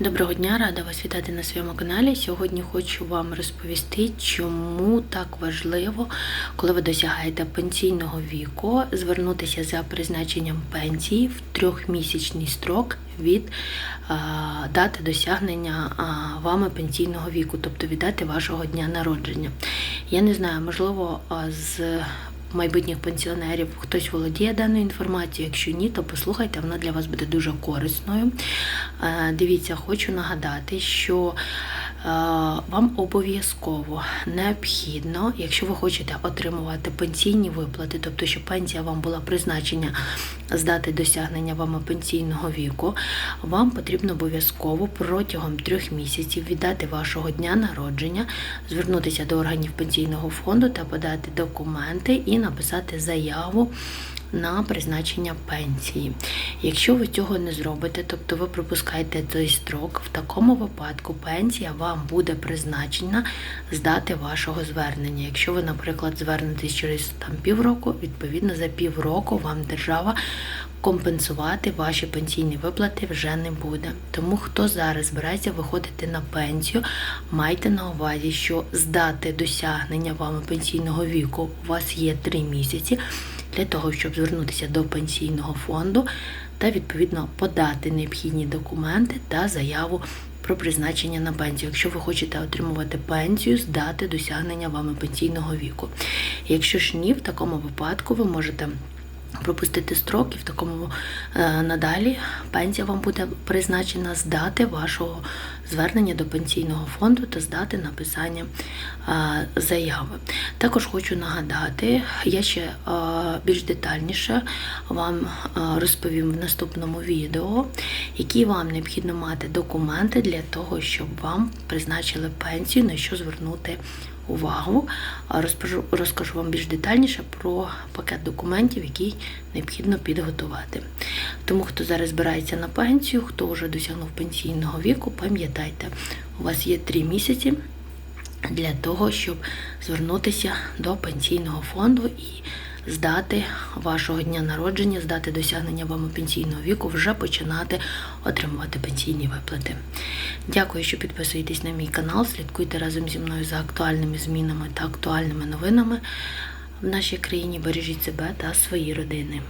Доброго дня, рада вас вітати на своєму каналі. Сьогодні хочу вам розповісти, чому так важливо, коли ви досягаєте пенсійного віку, звернутися за призначенням пенсії в трьохмісячний строк від дати досягнення вами пенсійного віку, тобто від дати вашого дня народження. Я не знаю, можливо, з майбутніх пенсіонерів хтось володіє даною інформацією. Якщо ні, то послухайте, вона для вас буде дуже корисною. Е, Дивіться, хочу нагадати, що вам обов'язково необхідно, якщо ви хочете отримувати пенсійні виплати, тобто, щоб пенсія вам була призначена з дати досягнення вами пенсійного віку, вам потрібно обов'язково протягом трьох місяців від дати вашого дня народження звернутися до органів пенсійного фонду та подати документи і написати заяву на призначення пенсії. Якщо ви цього не зробите, тобто ви пропускаєте цей строк, в такому випадку пенсія вам буде призначена з дати вашого звернення. Якщо ви, наприклад, звернетесь через там півроку, відповідно за півроку вам держава компенсувати ваші пенсійні виплати вже не буде. Тому хто зараз збирається виходити на пенсію, майте на увазі, що з дати досягнення вами пенсійного віку у вас є 3 місяці для того, щоб звернутися до пенсійного фонду та відповідно подати необхідні документи та заяву про призначення на пенсію, якщо ви хочете отримувати пенсію з дати досягнення вами пенсійного віку. Якщо ж ні, в такому випадку ви можете пропустити строк і в такому е, надалі пенсія вам буде призначена з дати вашого звернення до пенсійного фонду та здати написання заяви. Також хочу нагадати, я ще більш детальніше вам розповім в наступному відео, які вам необхідно мати документи для того, щоб вам призначили пенсію, на що звернути увагу. Розпожу, Розкажу, вам більш детальніше про пакет документів, який необхідно підготувати. Тому, хто зараз збирається на пенсію, хто вже досягнув пенсійного віку, пам'ятайте, у вас є 3 місяці для того, щоб звернутися до пенсійного фонду і здати вашого дня народження, здати досягнення вами пенсійного віку, вже починати отримувати пенсійні виплати. Дякую, що підписуєтесь на мій канал. Слідкуйте разом зі мною за актуальними змінами та актуальними новинами в нашій країні. Бережіть себе та свої родини.